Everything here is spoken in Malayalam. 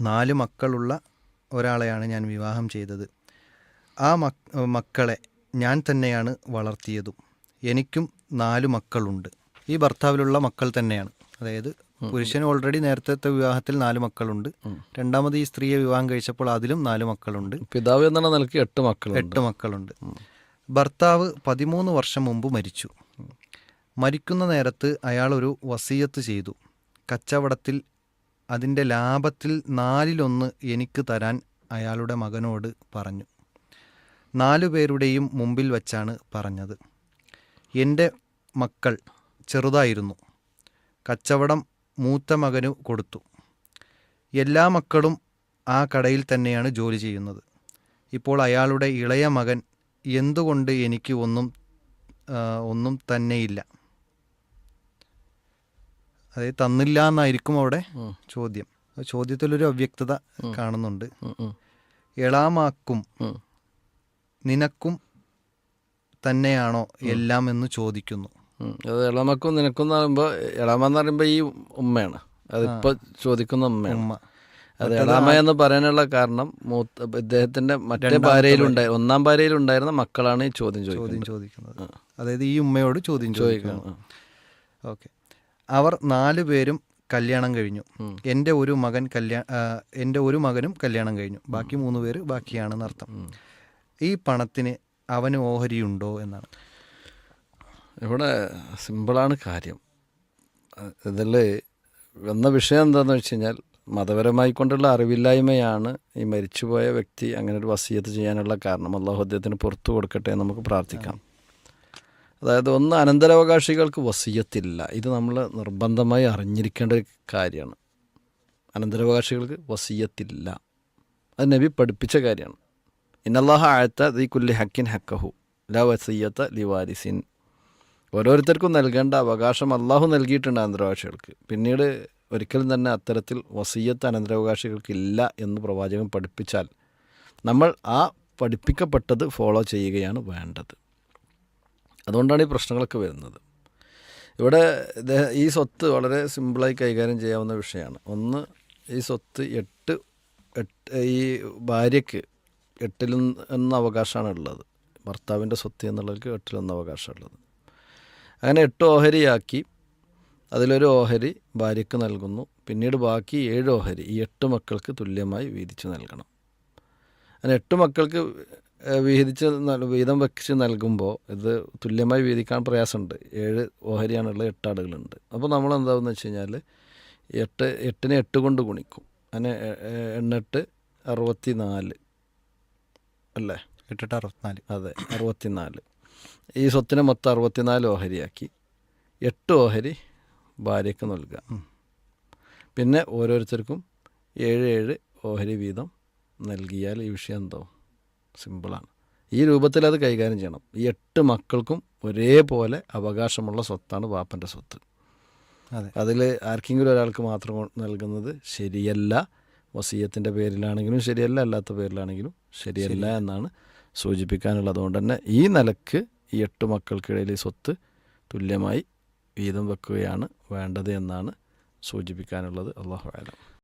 നാല് മക്കളുള്ള ഒരാളെയാണ് ഞാൻ വിവാഹം ചെയ്തത്. ആ മക് മക്കളെ ഞാൻ തന്നെയാണ് വളർത്തിയതും. എനിക്കും നാല് മക്കളുണ്ട്. ഈ ഭർത്താവിലുള്ള മക്കൾ തന്നെയാണ്. അതായത് പുരുഷന് ഓൾറെഡി നേരത്തെ വിവാഹത്തിൽ നാല് മക്കളുണ്ട്. രണ്ടാമത് ഈ സ്ത്രീയെ വിവാഹം കഴിച്ചപ്പോൾ അതിലും നാല് മക്കളുണ്ട്. പിതാവ് എന്നുള്ള നിലയ്ക്ക് എട്ട് മക്കൾ എട്ട് മക്കളുണ്ട്. ഭർത്താവ് പതിമൂന്ന് വർഷം മുമ്പ് മരിച്ചു. മരിക്കുന്ന നേരത്ത് അയാൾ ഒരു വസീയത്ത് ചെയ്തു. കച്ചവടത്തിൽ അതിന്റെ ലാഭത്തിൽ നാലിലൊന്ന് എനിക്ക് തരാൻ അയാളുടെ മകനോട് പറഞ്ഞു. നാലു പേരുടെയും മുമ്പിൽ വച്ചാണ് പറഞ്ഞത്. എന്റെ മക്കൾ ചെറുതായിരുന്നു. കച്ചവടം മൂത്ത മകന് കൊടുത്തു. എല്ലാ മക്കളും ആ കടയിൽ തന്നെയാണ് ജോലി ചെയ്യുന്നത്. ഇപ്പോൾ അയാളുടെ ഇളയ മകൻ എന്തുകൊണ്ട് എനിക്ക് ഒന്നും ഒന്നും തന്നെയില്ല? അതായത് തന്നില്ല എന്നായിരിക്കും അവിടെ ചോദ്യം. ചോദ്യത്തിൽ ചോദ്യത്തിലൊരു അവ്യക്തത കാണുന്നുണ്ട്. എളാമാക്കും നിനക്കും തന്നെയാണോ എല്ലാം എന്ന് ചോദിക്കുന്നു. അത് നിനക്കും എന്ന് പറയുമ്പോൾ എളാമെന്ന് എന്ന് പറയുമ്പോൾ ഈ ഉമ്മയാണ്. അതിപ്പോൾ ചോദിക്കുന്ന ഉമ്മയാണ്. ഉമ്മ. അത് എളാമ എന്ന് പറയാനുള്ള കാരണം മൂത്ത ഇദ്ദേഹത്തിന്റെ മറ്റേ ഭാര്യയിലുണ്ടായി ഒന്നാം ഭാര്യയിലുണ്ടായിരുന്ന മക്കളാണ് ഈ ചോദ്യം ചോദ്യം ചോദിക്കുന്നത്. ചോദിക്കുന്നത്. അതായത് ഈ ഉമ്മയോട് ചോദ്യം ചോദിക്കുന്നു. ചോദിക്കണം ഓക്കെ. അവർ നാലു പേരും കല്യാണം കഴിഞ്ഞു. എന്റെ ഒരു മകൻ കല്യാ എന്റെ ഒരു മകനും കല്യാണം കഴിഞ്ഞു. ബാക്കി മൂന്ന് പേര് ബാക്കിയാണെന്ന് അർത്ഥം. ഈ പണത്തിന് അവന് ഓഹരിയുണ്ടോ എന്നാണ്. ഇവിടെ സിമ്പിളാണ് കാര്യം. ഇതിൽ വന്ന വിഷയം എന്താണെന്ന് വെച്ച് കഴിഞ്ഞാൽ മതപരമായി കൊണ്ടുള്ള അറിവില്ലായ്മയാണ് ഈ മരിച്ചുപോയ വ്യക്തി അങ്ങനെ ഒരു വസീയത്ത് ചെയ്യാനുള്ള കാരണം. അള്ളാഹു അദ്ദേഹത്തിന് പുറത്തു കൊടുക്കട്ടെ എന്ന് നമുക്ക് പ്രാർത്ഥിക്കാം. അതായത് ഒന്ന് അനന്തരാവകാശികൾക്ക് വസീയത്തില്ല. ഇത് നമ്മൾ നിർബന്ധമായി അറിഞ്ഞിരിക്കേണ്ട ഒരു കാര്യമാണ്. അനന്തരാവകാശികൾക്ക് വസീയത്തില്ല. അത് നബി പഠിപ്പിച്ച കാര്യമാണ്. ഇന്നല്ലാഹ ആഴത്ത ദി കുല്ലി ഹക്കിൻ ഹക്കഹു ല വസീയത്ത ലിവാരിസിൻ ഓരോരുത്തർക്കും നൽകേണ്ട അവകാശം അള്ളാഹു നൽകിയിട്ടുണ്ട് അനന്തരാവകാശികൾക്ക്. പിന്നീട് ഒരിക്കലും തന്നെ അത്തരത്തിൽ വസീയത്ത് അനന്തരാവകാശികൾക്ക് ഇല്ല എന്ന് പ്രവാചകൻ പഠിപ്പിച്ചാൽ നമ്മൾ ആ പഠിപ്പിക്കപ്പെട്ടത് ഫോളോ ചെയ്യുകയാണ് വേണ്ടത്. അതുകൊണ്ടാണ് ഈ പ്രശ്നങ്ങളൊക്കെ വരുന്നത്. ഇവിടെ ഈ സ്വത്ത് വളരെ സിമ്പിളായി കൈകാര്യം ചെയ്യാവുന്ന വിഷയമാണ്. ഒന്ന് ഈ സ്വത്ത് എട്ട് എട്ട് ഈ ഭാര്യയ്ക്ക് എട്ടിലൊന്ന് എന്ന അവകാശമാണ് ഉള്ളത് ഭർത്താവിന്റെ സ്വത്ത് എന്നുള്ളവർക്ക് എട്ടിലൊന്ന് ഉള്ളത് അങ്ങനെ എട്ട് ഓഹരിയാക്കി അതിലൊരു ഓഹരി ഭാര്യയ്ക്ക് നൽകുന്നു. പിന്നീട് ബാക്കി ഏഴ് ഓഹരി ഈ എട്ട് മക്കൾക്ക് തുല്യമായി വീതിച്ച് നൽകണം. അങ്ങനെ എട്ട് മക്കൾക്ക് നൽ- വീതം വെച്ച് നൽകുമ്പോൾ ഇത് തുല്യമായി വീതിക്കാൻ പ്രയാസമുണ്ട്. ഏഴ് ഓഹരിയാണുള്ള എട്ട് ആടുകളുണ്ട്. അപ്പോൾ നമ്മൾ എന്താണെന്ന് വെച്ച് കഴിഞ്ഞാൽ എട്ട് എട്ടിനെ എട്ട് കൊണ്ട് ഗുണിക്കും. അങ്ങനെ എണ്ണെട്ട് അറുപത്തി നാല് അല്ലേ? എട്ടെട്ട് അറുപത്തിനാല്. അതെ അറുപത്തിനാല്. ഈ സ്വത്തിനെ മൊത്തം അറുപത്തിനാല് ഓഹരിയാക്കി എട്ട് ഓഹരി ഭാര്യയ്ക്ക് നൽകുക പിന്നെ ഓരോരുത്തർക്കും ഏഴ് ഏഴ് ഓഹരി വീതം നൽകിയാൽ ഈ വിഷയം എന്താവും? സിമ്പിളാണ്. ഈ രൂപത്തിൽ അത് കൈകാര്യം ചെയ്യണം. ഈ എട്ട് മക്കൾക്കും ഒരേപോലെ അവകാശമുള്ള സ്വത്താണ് വാപ്പന്റെ സ്വത്ത്. അതെ. അതിൽ ആർക്കെങ്കിലും ഒരാൾക്ക് മാത്രം നൽകുന്നത് ശരിയല്ല. വസീയത്തിന്റെ പേരിലാണെങ്കിലും ശരിയല്ല അല്ലാത്ത പേരിലാണെങ്കിലും ശരിയല്ല എന്നാണ് സൂചിപ്പിക്കാനുള്ളത്. അതുകൊണ്ട് തന്നെ ഈ നിലയ്ക്ക് ഈ എട്ട് മക്കൾക്കിടയിൽ ഈ സ്വത്ത് തുല്യമായി വീതം വെക്കുകയാണ് വേണ്ടത് എന്നാണ് സൂചിപ്പിക്കാനുള്ളത്. അള്ളാഹു ആലം